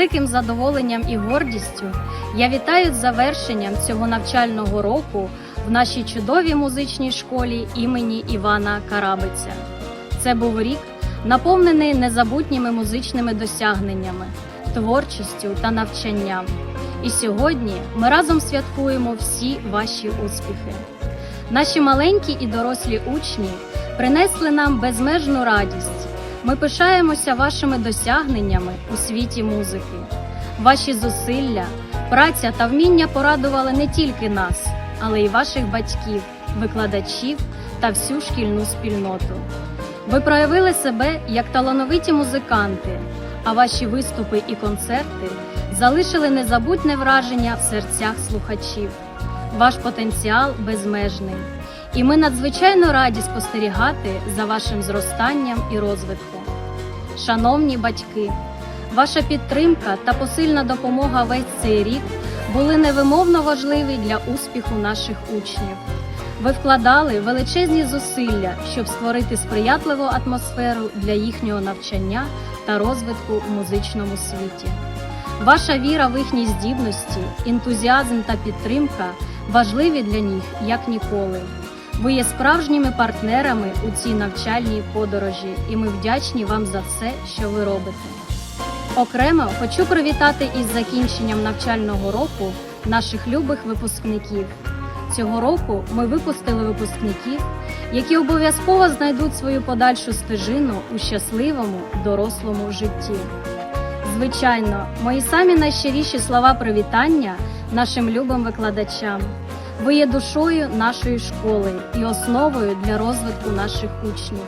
великим задоволенням і гордістю я вітаю з завершенням цього навчального року в нашій чудовій музичній школі імені Івана Карабиця. Це був рік, наповнений незабутніми музичними досягненнями, творчістю та навчанням. І сьогодні ми разом святкуємо всі ваші успіхи. Наші маленькі і дорослі учні принесли нам безмежну радість. Ми пишаємося вашими досягненнями у світі музики. Ваші зусилля, праця та вміння порадували не тільки нас, але й ваших батьків, викладачів та всю шкільну спільноту. Ви проявили себе як талановиті музиканти, а ваші виступи і концерти залишили незабутне враження в серцях слухачів. Ваш потенціал безмежний, і ми надзвичайно раді спостерігати за вашим зростанням і розвитком. Шановні батьки, ваша підтримка та посильна допомога весь цей рік були невимовно важливі для успіху наших учнів. Ви вкладали величезні зусилля, щоб створити сприятливу атмосферу для їхнього навчання та розвитку в музичному світі. Ваша віра в їхні здібності, ентузіазм та підтримка важливі для них як ніколи. Ви є справжніми партнерами у цій навчальній подорожі, і ми вдячні вам за все, що ви робите. Окремо хочу привітати із закінченням навчального року наших любих випускників. Цього року ми випустили випускників, які обов'язково знайдуть свою подальшу стежину у щасливому дорослому житті. Звичайно, мої самі найщиріші слова привітання нашим любим викладачам. Ви є душою нашої школи і основою для розвитку наших учнів.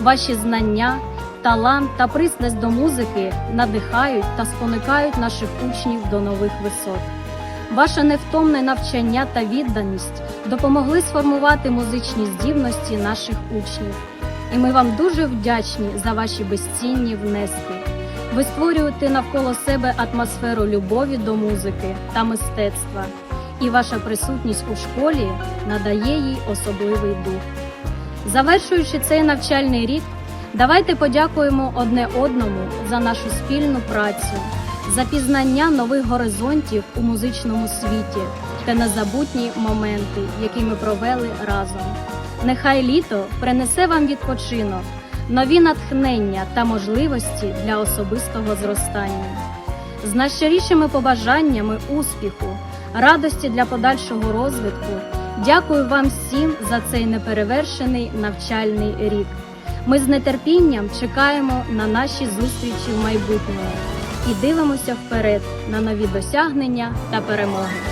Ваші знання, талант та пристрасть до музики надихають та спонукають наших учнів до нових висот. Ваше невтомне навчання та відданість допомогли сформувати музичні здібності наших учнів. І ми вам дуже вдячні за ваші безцінні внески. Ви створюєте навколо себе атмосферу любові до музики та мистецтва, і ваша присутність у школі надає їй особливий дух. Завершуючи цей навчальний рік, давайте подякуємо одне одному за нашу спільну працю, за пізнання нових горизонтів у музичному світі та незабутні моменти, які ми провели разом. Нехай літо принесе вам відпочинок, нові натхнення та можливості для особистого зростання. З найщирішими побажаннями успіху, радості для подальшого розвитку. Дякую вам всім за цей неперевершений навчальний рік. Ми з нетерпінням чекаємо на наші зустрічі в майбутньому і дивимося вперед на нові досягнення та перемоги.